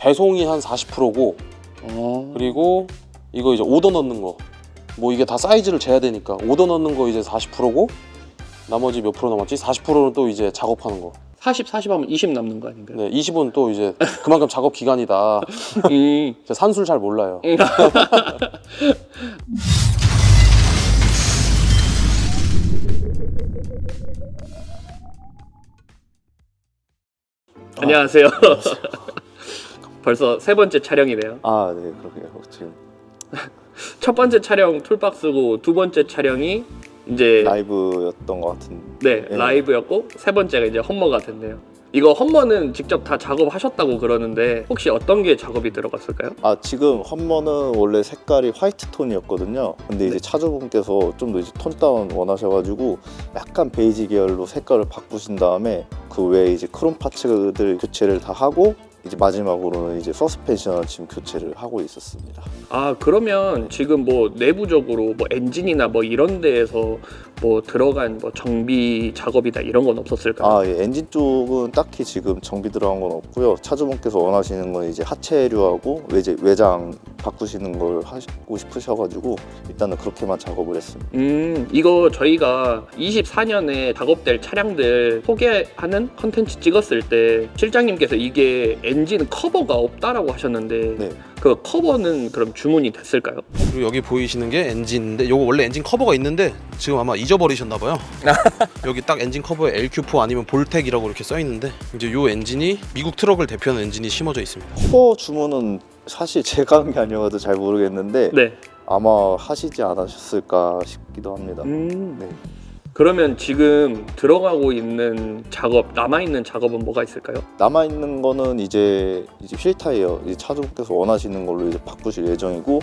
배송이 한 40%고 어. 그리고 이거 이제 오더 넣는 거. 뭐 이게 다 사이즈를 재야 되니까 오더 넣는 거 이제 40%고 나머지 몇 프로 남았지? 40%는 또 이제 작업하는 거. 40, 40 하면 20 남는 거 아닌가요? 네, 20은 또 이제 그만큼 작업 기간이다. 음. 제가 산술 잘 몰라요. 안녕하세요. 벌써 세 번째 촬영이네요. 아, 네, 그러게요. 지금 첫 번째 촬영 툴박스고 두 번째 촬영이 이제 라이브였던 것 같은. 네 네. 라이브였고 세 번째가 이제 험머 같은데요. 이거 험머는 직접 다 작업하셨다고 그러는데 혹시 어떤 게 작업이 들어갔을까요? 아, 지금 험머는 원래 색깔이 화이트 톤이었거든요. 근데 이제 네. 차주분께서 좀 더 이제 톤 다운 원하셔가지고 약간 베이지 계열로 색깔을 바꾸신 다음에 그 외에 이제 크롬 파츠들 교체를 다 하고 이제 마지막으로는 이제 서스펜션을 지금 교체를 하고 있었습니다. 아 그러면 지금 뭐 내부적으로 뭐 엔진이나 뭐 이런 데에서 뭐 들어간 뭐 정비 작업이나 이런 건 없었을까요? 아, 예, 엔진 쪽은 딱히 지금 정비 들어간 건 없고요. 차주분께서 원하시는 건 이제 하체류하고 외제, 외장 바꾸시는 걸 하고 싶으셔가지고 일단은 그렇게만 작업을 했습니다. 음, 이거 저희가 24년에 작업될 차량들 소개하는 컨텐츠 찍었을 때 실장님께서 이게 엔진 커버가 없다라고 하셨는데 네. 그 커버는 그럼 주문이 됐을까요? 그리고 여기 보이시는 게 엔진인데 요거 원래 엔진 커버가 있는데 지금 아마 잊어버리셨나 봐요. 여기 딱 엔진 커버에 LQ4 아니면 볼텍이라고 이렇게 써 있는데 이제 요 엔진이 미국 트럭을 대표하는 엔진이 심어져 있습니다. 커버 주문은 사실 제가 한 게 아니어서 잘 모르겠는데 네. 아마 하시지 않으셨을까 싶기도 합니다. 음. 네. 그러면 지금 들어가고 있는 작업, 남아있는 작업은 뭐가 있을까요? 남아 있는 거는 이제 이제 휠 타이어 이제 차주분께서 원하시는 걸로 이제 바꾸실 예정이고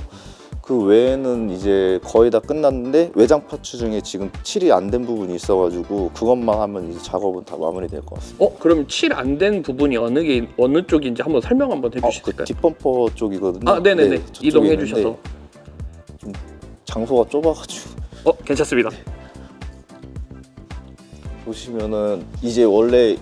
그 외에는 이제 거의 다 끝났는데 외장 파츠 중에 지금 칠이 안 된 부분이 있어가지고 그것만 하면 이제 작업은 다 마무리될 것 같습니다. 어, 그럼 칠 안 된 부분이 어느 게 어느 쪽인지 한번 설명 한번 어, 그 해주실까요? 뒷범퍼 쪽이거든요. 아, 네네네. 네, 저쪽에 이동해 있는데 주셔서. 장소가 좁아가지고 어, 괜찮습니다. 보시면은 이제 원래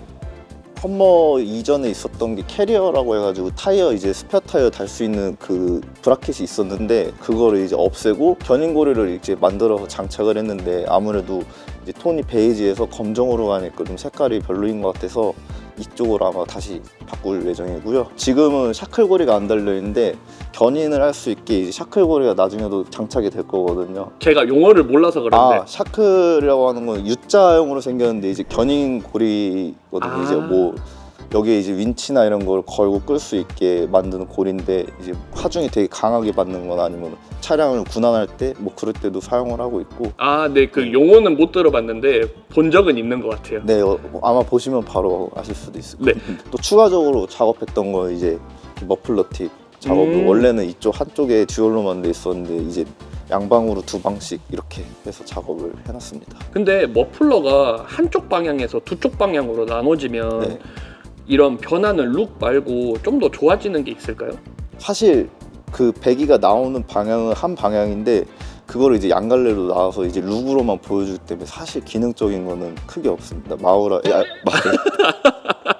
험머 이전에 있었던 게 캐리어라고 해가지고 타이어 이제 스페어 타이어 달 수 있는 그 브라켓이 있었는데 그거를 이제 없애고 견인고리를 이제 만들어서 장착을 했는데 아무래도 이제 톤이 베이지에서 검정으로 가니까 좀 색깔이 별로인 것 같아서 이쪽으로 아마 다시 바꿀 예정이고요. 지금은 샤클 고리가 안 달려 있는데 견인을 할 수 있게 이제 샤클 고리가 나중에도 장착이 될 거거든요. 제가 용어를 몰라서 그런데 아 샤크라고 하는 건 U자형으로 생겼는데 이제 견인 고리거든요. 아. 이제 뭐 여기에 이제 윈치나 이런 걸 걸고 끌 수 있게 만드는 고리인데 이제 하중이 되게 강하게 받는 건 아니면 차량을 군환할 때 뭐 그럴 때도 사용을 하고 있고 아, 네, 그 용어는 못 들어봤는데 본 적은 있는 것 같아요. 네 어, 아마 보시면 바로 아실 수도 있을 네. 거예요. 또 추가적으로 작업했던 건 이제 머플러 팁 작업을 음. 원래는 이쪽 한쪽에 듀얼로만 돼 있었는데 이제 양방으로 두 방씩 이렇게 해서 작업을 해놨습니다. 근데 머플러가 한쪽 방향에서 두 쪽 방향으로 나눠지면 네. 이런 변하는 룩 말고 좀 더 좋아지는 게 있을까요? 사실 그 배기가 나오는 방향은 한 방향인데 그거를 이제 양갈래로 나와서 이제 룩으로만 보여주기 때문에 사실 기능적인 거는 크게 없습니다. 마우라 야, 마,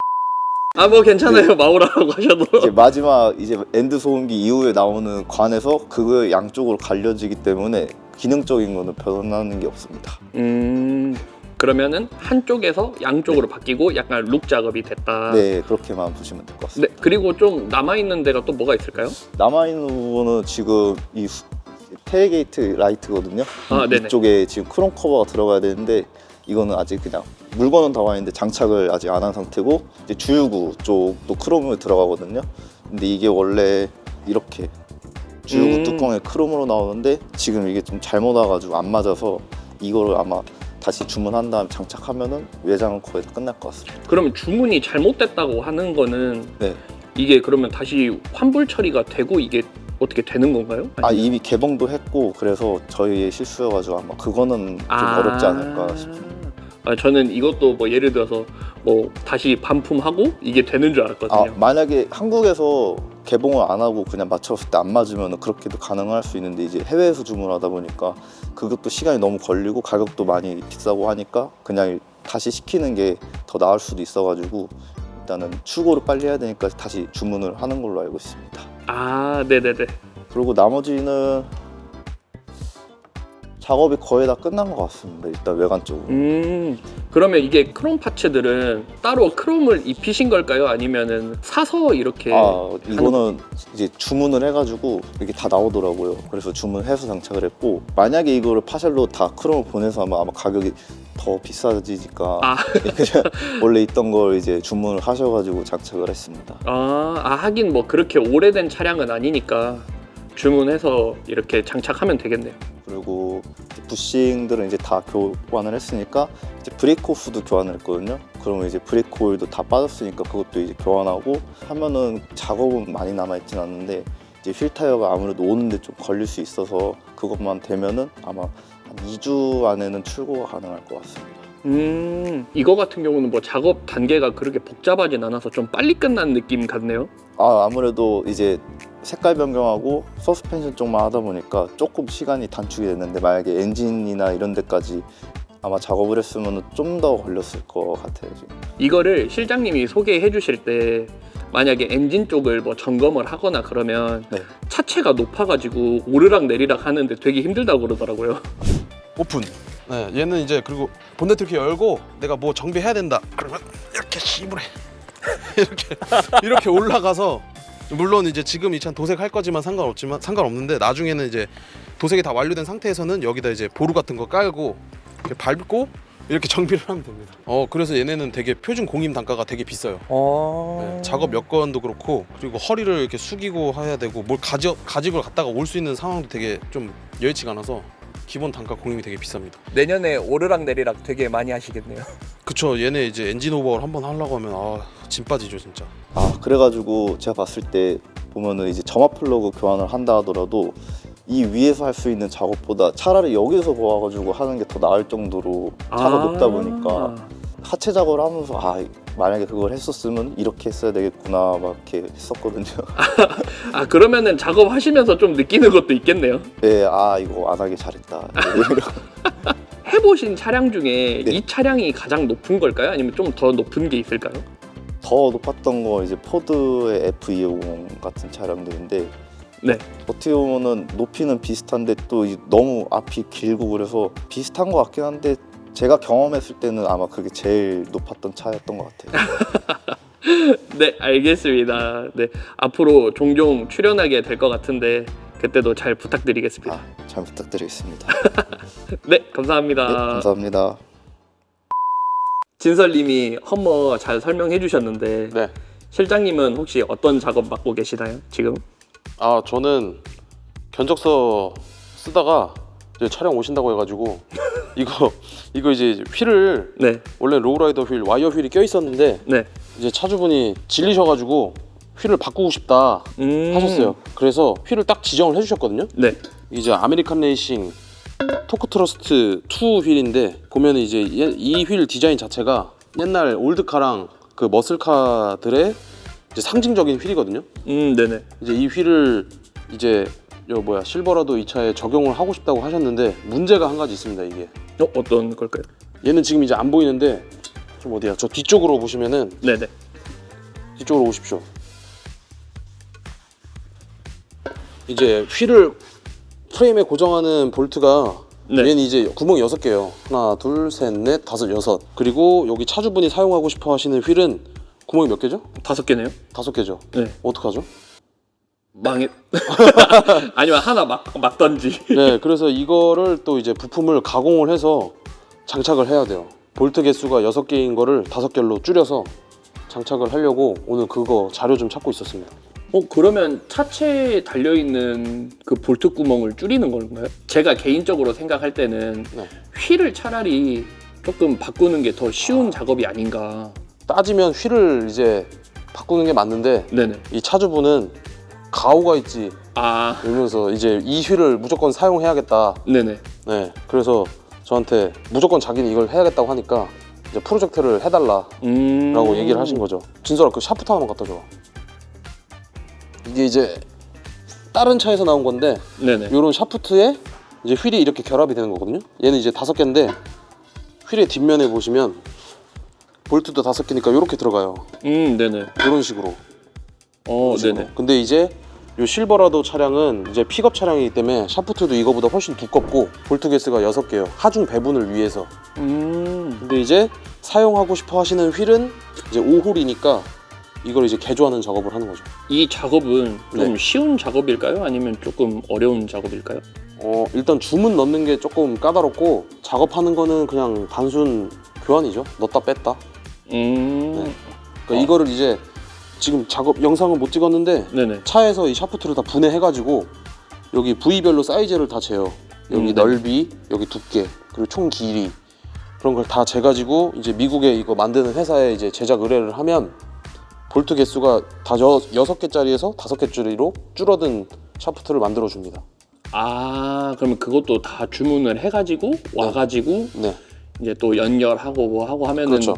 아, 뭐 괜찮아요. 마오라라고 하셔도. 네. 이제 마지막 이제 엔드 소음기 이후에 나오는 관에서 그거 양쪽으로 갈려지기 때문에 기능적인 거는 변하는 게 없습니다. 음. 그러면은 한쪽에서 양쪽으로 바뀌고 약간 룩 작업이 됐다. 네 그렇게만 보시면 될 것 같습니다. 네, 그리고 좀 남아 있는 데가 또 뭐가 있을까요? 남아 있는 부분은 지금 이 후- 테일게이트 라이트거든요. 아, 네네. 이쪽에 지금 크롬 커버가 들어가야 되는데 이거는 아직 그냥 물건은 다 와 있는데 장착을 아직 안 한 상태고 이제 주유구 쪽도 크롬이 들어가거든요. 근데 이게 원래 이렇게 주유구 음. 뚜껑에 크롬으로 나오는데 지금 이게 좀 잘못 와가지고 안 맞아서 이거를 아마 다시 주문한 다음 장착하면은 외장은 거의 다 끝날 것 같습니다. 그러면 주문이 잘못됐다고 하는 거는 네. 이게 그러면 다시 환불 처리가 되고 이게 어떻게 되는 건가요? 아 이미 개봉도 했고 그래서 저희의 실수여가지고 아마 그거는 좀 아. 어렵지 않을까 싶습니다. 아, 저는 이것도 뭐 예를 들어서 뭐 다시 반품하고 이게 되는 줄 아 알았거든요. 만약에 한국에서 개봉을 안 하고 그냥 맞췄을 때 안 맞으면 그렇게도 가능할 수 있는데 이제 해외에서 주문하다 보니까 그것도 시간이 너무 걸리고 가격도 많이 비싸고 하니까 그냥 다시 시키는 게 더 나을 수도 있어가지고 일단은 출고를 빨리 해야 되니까 다시 주문을 하는 걸로 알고 있습니다. 아, 네네네. 그리고 나머지는 작업이 거의 다 끝난 것 같습니다. 일단 외관 쪽으로. 음, 그러면 이게 크롬 파츠들은 따로 크롬을 입히신 걸까요? 아니면은 사서 이렇게 아 이거는 이제 주문을 해가지고 이게 다 나오더라고요. 그래서 주문해서 장착을 했고 만약에 이거를 파셜로 다 크롬을 보내서 하면 아마 가격이 더 비싸지니까 아. 그냥 원래 있던 걸 이제 주문을 하셔가지고 장착을 했습니다. 아, 아, 하긴 뭐 그렇게 오래된 차량은 아니니까 주문해서 이렇게 장착하면 되겠네요. 그리고 부싱들은 이제 다 교환을 했으니까 이제 브레이크 호스도 교환을 했거든요. 그러면 이제 브레이크 오일도 다 빠졌으니까 그것도 이제 교환하고 하면은 작업은 많이 남아 있진 않는데 이제 휠 타이어가 아무래도 오는데 좀 걸릴 수 있어서 그것만 되면은 아마 한 2주 안에는 출고가 가능할 것 같습니다. 음, 이거 같은 경우는 뭐 작업 단계가 그렇게 복잡하진 않아서 좀 빨리 끝난 느낌 같네요. 아 아무래도 이제 색깔 변경하고 서스펜션 쪽만 하다 보니까 조금 시간이 단축이 됐는데 만약에 엔진이나 이런 데까지 아마 작업을 했으면 좀 더 걸렸을 것 같아요 지금. 이거를 실장님이 소개해 주실 때 만약에 엔진 쪽을 뭐 점검을 하거나 그러면 네. 차체가 높아가지고 오르락 내리락 하는데 되게 힘들다고 그러더라고요. 오픈. 네, 얘는 이제 그리고 본네트 이렇게 열고 내가 뭐 정비해야 된다. 그러면 이렇게 시무래 이렇게 이렇게 올라가서 물론 이제 지금 이 차는 도색할 거지만 상관없지만 상관없는데 나중에는 이제 도색이 다 완료된 상태에서는 여기다 이제 보루 같은 거 깔고 이렇게 밟고 이렇게 정비를 하면 됩니다. 어 그래서 얘네는 되게 표준 공임 단가가 되게 비싸요. 네, 작업 여건도 그렇고 그리고 허리를 이렇게 숙이고 해야 되고 뭘 가져 가지고 갔다가 올 수 있는 상황도 되게 좀 여의치가 않아서 기본 단가 공임이 되게 비쌉니다. 내년에 오르락 내리락 되게 많이 하시겠네요. 그쵸 얘네 이제 엔진 오버를 한번 하려고 하면 아 짐 빠지죠 진짜. 아 그래가지고 제가 봤을 때 보면은 이제 점화 플러그 교환을 한다 하더라도 이 위에서 할 수 있는 작업보다 차라리 여기서 모아가지고 하는 게 더 나을 정도로 차가 아. 높다 보니까 하체 작업을 하면서 아 만약에 그걸 했었으면 이렇게 했어야 되겠구나 막 이렇게 했었거든요. 아 그러면은 작업하시면서 좀 느끼는 것도 있겠네요. 네, 아 이거 안 하길 잘했다. 해보신 차량 중에 네. 이 차량이 가장 높은 걸까요? 아니면 좀 더 높은 게 있을까요? 더 높았던 거 이제 포드의 F250 같은 차량들인데 네. 어떻게 보면은 높이는 비슷한데 또 이- 너무 앞이 길고 그래서 비슷한 것 같긴 한데 제가 경험했을 때는 아마 그게 제일 높았던 차였던 것 같아요. 네 알겠습니다. 네 앞으로 종종 출연하게 될 것 같은데 그때도 잘 부탁드리겠습니다. 아, 잘 부탁드리겠습니다. 네 네, 감사합니다. 감사합니다. 진설님이 험머 잘 설명해 주셨는데 네. 실장님은 혹시 어떤 작업 맡고 계시나요 지금? 아 저는 견적서 쓰다가 이제 촬영 오신다고 해가지고 이거 이거 이제 휠을 네, 원래 로우라이더 휠 와이어 휠이 껴 있었는데 네. 이제 차주분이 질리셔가지고 휠을 바꾸고 싶다 음, 하셨어요. 그래서 휠을 딱 지정을 해주셨거든요. 네, 이제 아메리칸 레이싱 토크 트러스트 2 휠인데 보면 이제 이 휠 디자인 자체가 옛날 올드카랑 그 머슬카들의 이제 상징적인 휠이거든요. 음, 네네. 이제 이 휠을 이제 요 뭐야 실버라도 이 차에 적용을 하고 싶다고 하셨는데 문제가 한 가지 있습니다. 이게 어, 어떤 걸까요? 얘는 지금 이제 안 보이는데 좀 어디야? 저 뒤쪽으로 보시면은 네네. 뒤쪽으로 오십시오. 이제 휠을 프레임에 고정하는 볼트가 네. 얘는 이제 구멍이 여섯 개예요. 하나, 둘, 셋, 넷, 다섯, 여섯. 그리고 여기 차주분이 사용하고 싶어 하시는 휠은 구멍이 몇 개죠? 다섯 개네요. 다섯 개죠. 네. 어떡하죠? 망했. 아니면 하나 막 막던지. 네, 그래서 이거를 또 이제 부품을 가공을 해서 장착을 해야 돼요. 볼트 개수가 여섯 개인 거를 다섯 개로 줄여서 장착을 하려고 오늘 그거 자료 좀 찾고 있었습니다. 어 그러면 차체에 달려 있는 그 볼트 구멍을 줄이는 건가요? 제가 개인적으로 생각할 때는 네. 휠을 차라리 조금 바꾸는 게 더 쉬운 작업이 아닌가. 따지면 휠을 이제 바꾸는 게 맞는데 네네. 이 차주분은 가오가 있지 아 이러면서 이제 이 휠을 무조건 사용해야겠다. 네네. 네, 그래서 저한테 무조건 자기는 이걸 해야겠다고 하니까 이제 프로젝트를 해달라라고 음. 얘기를 하신 거죠. 진솔아 그 샤프트 하나만 갖다 줘. 이게 이제 다른 차에서 나온 건데 네네. 이런 샤프트에 이제 휠이 이렇게 결합이 되는 거거든요. 얘는 이제 다섯 개인데 휠의 뒷면에 보시면 볼트도 다섯 개니까 이렇게 들어가요. 음, 네네. 이런 식으로. 어, 이런 식으로. 네네. 근데 이제 요 실버라도 차량은 이제 픽업 차량이기 때문에 샤프트도 이거보다 훨씬 두껍고 볼트 개수가 6개예요. 하중 배분을 위해서. 음, 근데 이제 사용하고 싶어 하시는 휠은 이제 5홀이니까 이걸 이제 개조하는 작업을 하는 거죠. 이 작업은 좀 네. 쉬운 작업일까요? 아니면 조금 어려운 작업일까요? 어, 일단 주문 넣는 게 조금 까다롭고 작업하는 거는 그냥 단순 교환이죠. 넣었다 뺐다. 음, 네. 그러니까 어. 이거를 이제 지금 작업 영상은 못 찍었는데 네네. 차에서 이 샤프트를 다 분해해가지고 여기 부위별로 사이즈를 다 재요. 여기 음, 네. 넓이, 여기 두께, 그리고 총 길이 그런 걸 다 재가지고 이제 미국에 이거 만드는 회사에 이제 제작 의뢰를 하면 볼트 개수가 다 여, 여섯 개짜리에서 다섯 개짜리로 줄어든 샤프트를 만들어 줍니다. 아, 그러면 그것도 다 주문을 해가지고 와가지고 네, 이제 또 연결하고 뭐 하고 하면은. 그렇죠.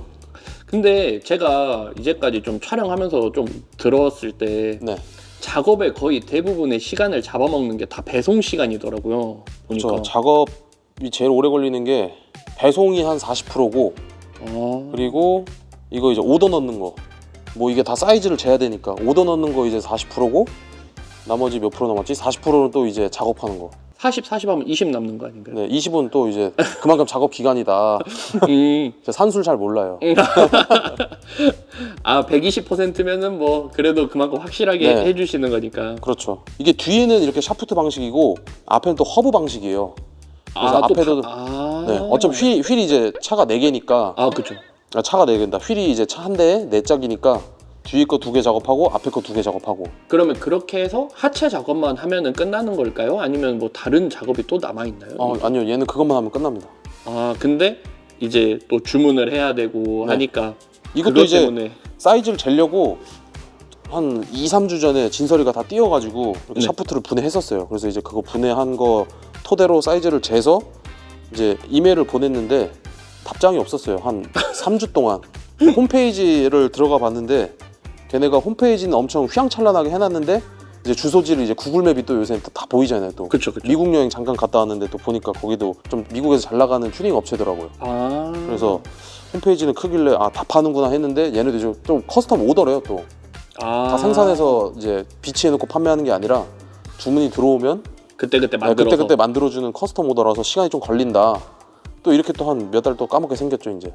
근데 제가 이제까지 좀 촬영하면서 좀 들었을 때 네, 작업의 거의 대부분의 시간을 잡아먹는 게 다 배송 시간이더라고요. 보니까. 그렇죠. 작업이 제일 오래 걸리는 게 배송이 한 40%고 아, 그리고 이거 이제 오더 넣는 거. 뭐 이게 다 사이즈를 재야 되니까 오더 넣는 거 이제 40%고 나머지 몇 프로 남았지? 40%는 또 이제 작업하는 거. 40, 40 하면 20 남는 거 아닌가요? 네, 20은 또 이제 그만큼 작업 기간이다. 음. 제가 산술 잘 몰라요. 아, 120%면은 뭐 그래도 그만큼 확실하게 네. 해주시는 거니까. 그렇죠. 이게 뒤에는 이렇게 샤프트 방식이고 앞에는 또 허브 방식이에요. 그래서 아, 또 앞에도- 바- 아. 네, 어차피 휠, 휠이 이제 차가 4개니까 아, 그죠. 아, 차가 4개다. 휠이 이제 차 한 대에 4짝이니까 뒤에 거 두 개 작업하고 앞에 거 두 개 작업하고 그러면 그렇게 해서 하체 작업만 하면은 끝나는 걸까요? 아니면 뭐 다른 작업이 또 남아 있나요? 어, 아니요 얘는 그것만 하면 끝납니다. 아, 근데 이제 또 주문을 해야 되고 네. 하니까 이것도 그것 이제 때문에 사이즈를 재려고 한 2, 3주 전에 진설이가 다 띄워가지고 이렇게 네. 샤프트를 분해했었어요. 그래서 이제 그거 분해한 거 토대로 사이즈를 재서 이제 이메일을 보냈는데 답장이 없었어요. 한 3주 동안 홈페이지를 들어가 봤는데 걔네가 홈페이지는 엄청 휘황찬란하게 해놨는데 이제 주소지를 이제 구글맵이 또 요새 다 보이잖아요. 또 그쵸 그쵸. 미국 여행 잠깐 갔다 왔는데 또 보니까 거기도 좀 미국에서 잘 나가는 튜닝 업체더라고요. 아 그래서 홈페이지는 크길래 아 다 파는구나 했는데 얘네도 좀, 좀 커스텀 오더래요 또. 아, 다 생산해서 이제 비치해놓고 판매하는 게 아니라 주문이 들어오면 그때 그때 네, 만들어서 그때 그때 만들어주는 커스텀 오더라서 시간이 좀 걸린다. 또 이렇게 또 한 몇 달 또 까먹게 생겼죠 이제.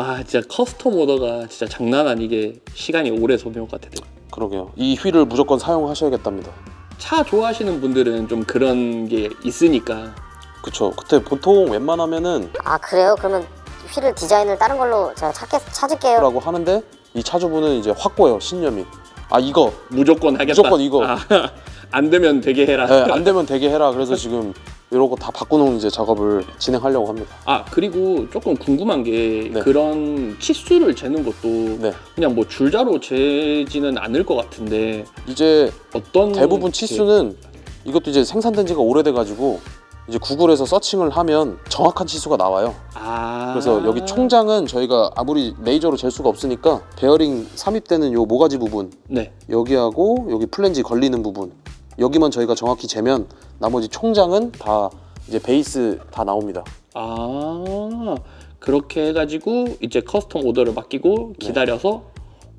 와 진짜 커스텀 오더가 진짜 장난 아니게 시간이 오래 소비할 것 같아요. 그러게요. 이 휠을 무조건 사용하셔야겠답니다. 차 좋아하시는 분들은 좀 그런 게 있으니까 그쵸. 그때 보통 웬만하면은 아 그래요? 그러면 휠을 디자인을 다른 걸로 제가 찾겠, 찾을게요. 라고 하는데 이 차주분은 이제 확고해요 신념이. 아 이거 무조건 하겠다. 무조건 이거. 아, 안 되면 되게 해라. 네, 안 되면 되게 해라. 그래서 지금 이러고 다 바꾸는 이제 작업을 진행하려고 합니다. 아 그리고 조금 궁금한 게 네. 그런 치수를 재는 것도 네. 그냥 뭐 줄자로 재지는 않을 것 같은데 이제 어떤 대부분 게- 치수는 이것도 이제 생산된 지가 오래돼 가지고 이제 구글에서 서칭을 하면 정확한 치수가 나와요. 아 그래서 여기 총장은 저희가 아무리 레이저로 잴 수가 없으니까 베어링 삽입되는 요 모가지 부분 네. 여기하고 여기 플랜지 걸리는 부분 여기만 저희가 정확히 재면 나머지 총장은 다 이제 베이스 다 나옵니다. 아 그렇게 해가지고 이제 커스텀 오더를 맡기고 네. 기다려서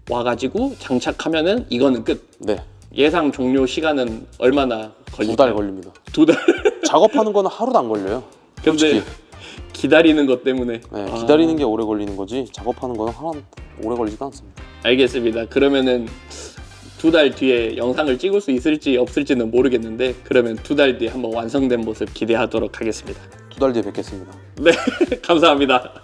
와가지고 장착하면은 이거는 끝. 네, 예상 종료 시간은 얼마나 걸릴까요? 두달 걸립니다. 두 달. 작업하는 거는 하루도 안 걸려요. 근데 솔직히. 기다리는 것 때문에. 네, 아, 기다리는 게 오래 걸리는 거지 작업하는 거는 하나 오래 걸리지도 않습니다. 알겠습니다. 그러면은 두 달 뒤에 영상을 찍을 수 있을지 없을지는 모르겠는데 그러면 두 달 뒤에 한번 완성된 모습 기대하도록 하겠습니다. 두 달 뒤에 뵙겠습니다. 네, 감사합니다.